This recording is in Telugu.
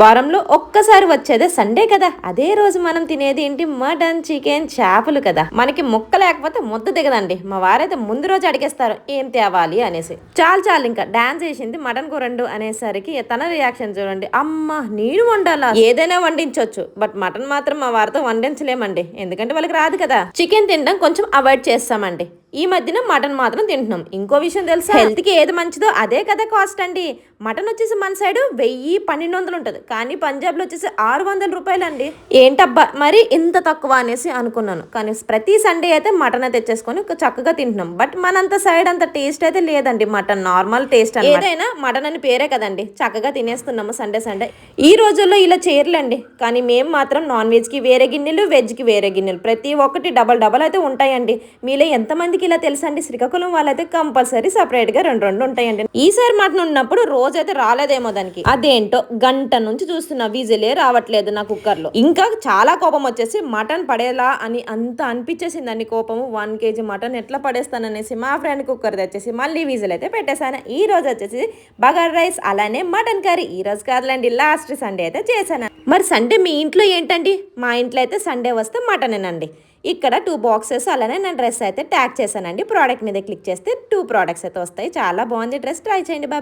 వారంలో ఒక్కసారి వచ్చేదే సండే కదా. అదే రోజు మనం తినేది ఏంటి? మటన్ చికెన్ చేపలు కదా. మనకి ముక్క లేకపోతే ముద్ద దిగదండి. మా వారైతే ముందు రోజు అడిగేస్తారు ఏం తేవాలి? అనేసి. చాలు చాలు ఇంకా డాన్స్ చేసింది మటన్ కూరండు అనేసరికి తన రియాక్షన్ చూడండి. అమ్మ నేను వండాలా? ఏదైనా వండించవచ్చు బట్ మటన్ మాత్రం మా వారితో వండించలేమండి. ఎందుకంటే వాళ్ళకి రాదు కదా. చికెన్ తినడం కొంచెం అవాయిడ్ చేస్తామండి. ఈ మధ్యన మటన్ మాత్రం తింటున్నాం. ఇంకో విషయం తెలుసా? హెల్త్కి ఏది మంచిదో అదే కదా కాస్ట్ అండి. మటన్ వచ్చేసి మన సైడ్ వెయ్యి పన్నెండు వందలు ఉంటుంది. కానీ పంజాబ్లో వచ్చేసి ఆరు వందల రూపాయలు అండి ఏంటబ్బా మరి ఇంత తక్కువ అనేసి అనుకున్నాను. కానీ ప్రతి సండే అయితే మటన్ తెచ్చేసుకొని చక్కగా తింటున్నాం. బట్ మనంత సైడ్ అంత టేస్ట్ అయితే లేదండి మటన్. నార్మల్ టేస్ట్ ఏదైనా మటన్ అని పేరే కదండి. చక్కగా తినేస్తున్నాము సండే సండే. ఈ రోజుల్లో ఇలా చేయర్లండి. కానీ మేము మాత్రం నాన్ వెజ్కి వేరే గిన్నెలు వెజ్కి వేరే గిన్నెలు. ప్రతి ఒక్కటి డబల్ డబల్ అయితే ఉంటాయండి. మీలో ఎంతమందికి ఇలా తెలుసండి శ్రీకాకుళం వాళ్ళైతే కంపల్సరీ సపరేట్గా రెండు రెండు ఉంటాయండి. ఈసారి మటన్ ఉన్నప్పుడు రోజైతే రాలేదేమో దానికి. అదేంటో గంట నుంచి చూస్తున్నా విజిలే రావట్లేదు నా కుక్కర్లో ఇంకా చాలా కోపం వచ్చేసి మటన్ పడేలా అని అంత అనిపించేసిందండి కోపము. వన్ కేజీ మటన్ ఎట్లా పడేస్తాననేసి మా ఫ్రెండ్ కుక్కర్ తెచ్చేసి మళ్ళీ విజిల్ అయితే పెట్టేశాను. ఈ రోజు వచ్చేసి బగార్ రైస్ అలానే మటన్ కర్రీ. ఈ రోజు కాదులేండి లాస్ట్ సండే అయితే చేశాను. మరి సండే మీ ఇంట్లో ఏంటండి? మా ఇంట్లో అయితే సండే వస్తే మటనేనండి. ఇక్కడ టూ బాక్సెస్ అలానే నేను డ్రెస్ అయితే ట్యాగ్ చేశానండి. ప్రోడక్ట్ మీద క్లిక్ చేస్తే టూ ప్రోడక్ట్స్ అయితే వస్తాయి. చాలా బాగుంది డ్రెస్. ట్రై చేయండి బాబు.